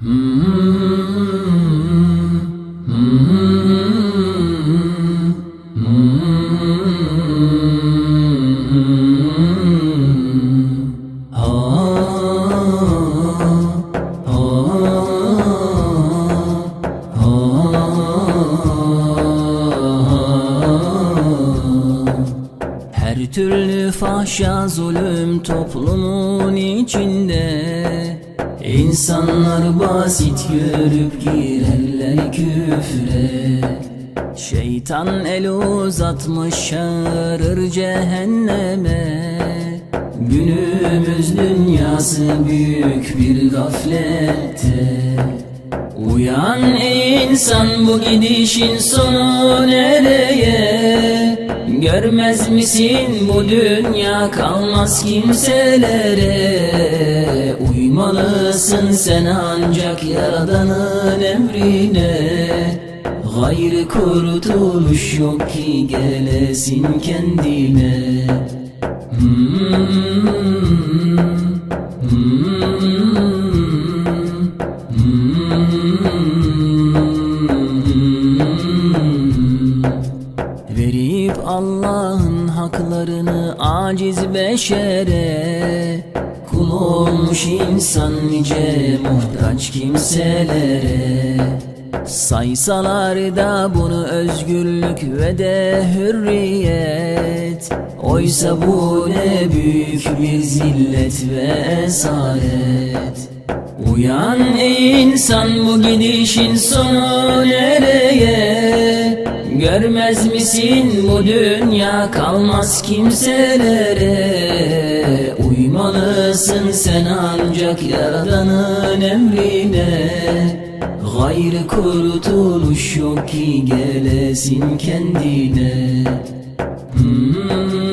Her türlü fahşa zulüm toplumun içinde İnsanlar basit görüp girerler küfre. Şeytan el uzatmış çağırır cehenneme. Günümüz dünyası büyük bir gaflette Uyan insan bu gidişin sonu nereye Görmez misin bu dünya? Kalmaz kimselere. Uymalısın sen ancak yaradanın emrine. Gayrı kurtuluş yok ki gelesin kendine Verip Allah'ın haklarını aciz beşere. Kul olmuş insan nice muhtaç kimselere. Saysalar da bunu özgürlük ve de hürriyet. Oysa bu ne büyük bir zillet ve esaret. Uyan ey insan bu gidişin sonu nereye Görmez misin bu dünya? Kalmaz kimselere. Uymalısın sen ancak yaradanın emrine. Gayrı kurtuluş yok ki gelesin kendine. Adem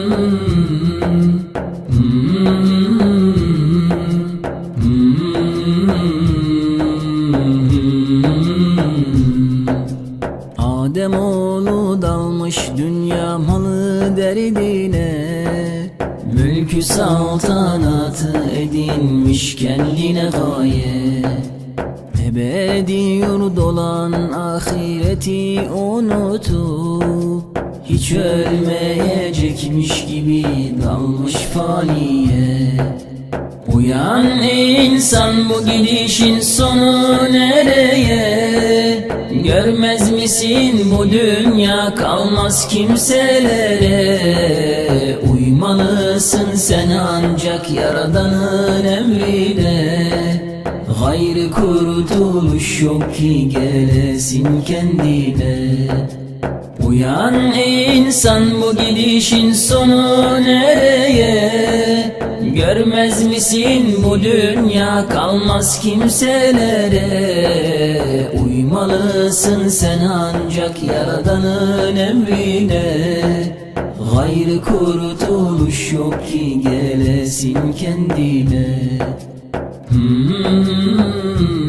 oğlu dalmış dünya malı derdine. Mülkü saltanatı edinmiş kendine gaye. Ebedi yurd olan ahireti unutup Hiç ölmeyecekmiş gibi dalmış faniye. Uyan ey insan bu gidişin sonu nereye Görmez misin bu dünya? Kalmaz kimselere. Uymalısın sen ancak yaradanın emrine. Gayrı kurtuluş yok ki gelesin kendine. Uyan insan bu gidişin sonu nereye Görmez misin bu dünya? Kalmaz kimselere. Uymalısın sen ancak yaradanın emrine. Gayrı kurtuluş yok ki gelesin kendine. Hmm